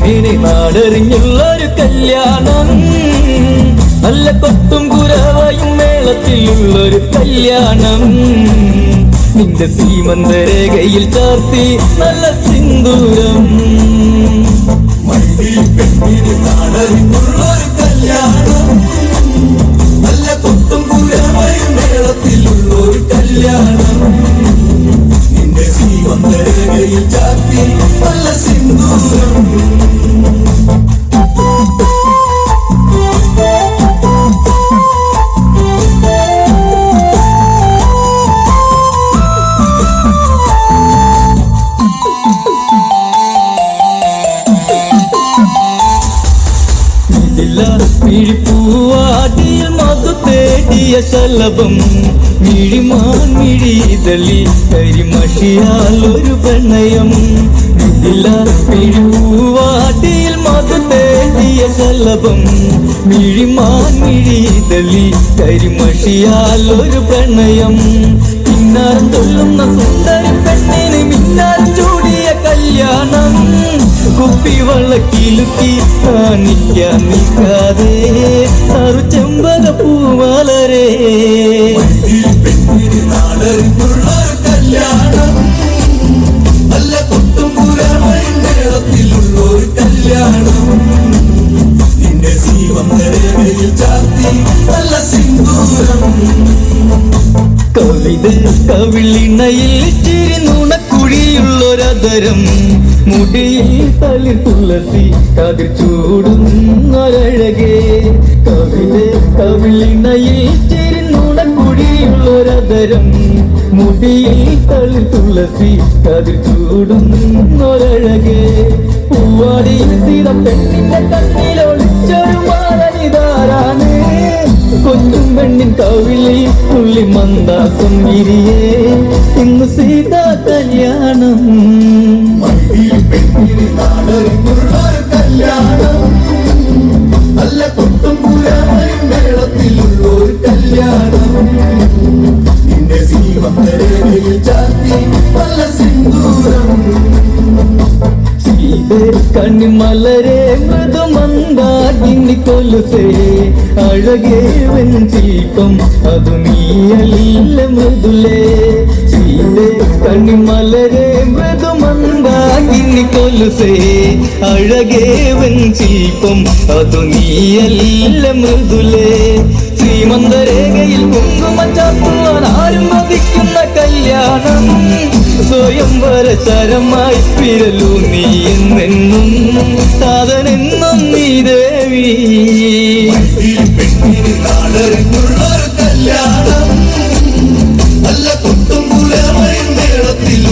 നാടറിഞ്ഞുള്ളൊരു കല്യാണം. നല്ല കൊത്തും കുരവയും മേളത്തിലുള്ളൊരു കല്യാണം. നിന്റെ സീമന്തരേഖയിൽ ചാർത്തി നല്ല സിന്ദൂരം. പെണ്ണിന് കല്യാണം. നല്ല മേളത്തിലുള്ളൊരു കല്യാണം. നിന്റെ ശ്രീവന്തരകയിൽ ചാത്തി മിഴിപ്പൂവാടിയിൽ മധു തേടിയ ശലഭം. മിഴിമാൻ മിഴിതളി കരിമഷിയാൽ ഒരു പ്രണയം. മിഴിപ്പൂവാടിയിൽ മധു തേടിയ ശലഭം മിഴിമാൻ മിഴിതളി കരിമഷിയാൽ ഒരു പ്രണയം. പിന്നാരം തൊള്ളുന്ന സുന്ദര പെണ്ണിന് മിന്നാരം ചൂടിയ കല്യാണം. കുപ്പി വളക്കിലുക്കി കാണിക്കാൻ നിൽക്കാതെ അറു ചെമ്പക കല്യാണം. നിന്റെ ശ്രീവന്തരകയിൽ ചാത്തി നല്ല സിന്ദൂരം. കവിത കവിളിണയിൽ ചിരി നുണക്കുഴിയുള്ളൊരതരം മുടിയിൽ തളിർ തുളസി കതിർ ചൂടുന്നൊരഴകേ കവിത കവിളിണയിൽ നുണക്കുഴിയുള്ളൊരതരം മുടിയിൽ തളിർ തുളസി കതിർ ചൂടുന്നൊരഴകേ പൂവാടിയിൽ സീത പെണ്ണിന്റെ കണ്ണിലൊളിച്ചൊരു മാറനിതാരാണ് കൊച്ചും പെണ്ണിൻ കവിളി പുള്ളി മന്ദാസം വിരിയേ ഇന്ന് സീതാ കല്യാണം. സീതേ കണ്ണിമലരെ മൃദുമന്ദാകിനി കൊലുസേ. അഴകേ വെഞ്ചീപ്പം അതു നീയല്ല മൃദുലേ. സീതേ കണ്ണിമലരെ മൃദുമന്ദാകിനി കൊലുസേ. അഴകേവൻ വെഞ്ചീപ്പം അതു നീയല്ല മൃദുലേ. ശ്രീമന്തരേഖയിൽ കുങ്കുമ ചാത്തുവാൻ ആരും വധിക്കുന്ന കല്യാണം സ്വയംവര ചരമായി പിരലു നീ എന്നെന്നും. സാധനെന്നും നീ ദേവി. കല്യാണം അല്ല കൊട്ടും പുലമഴ നേരത്തിലും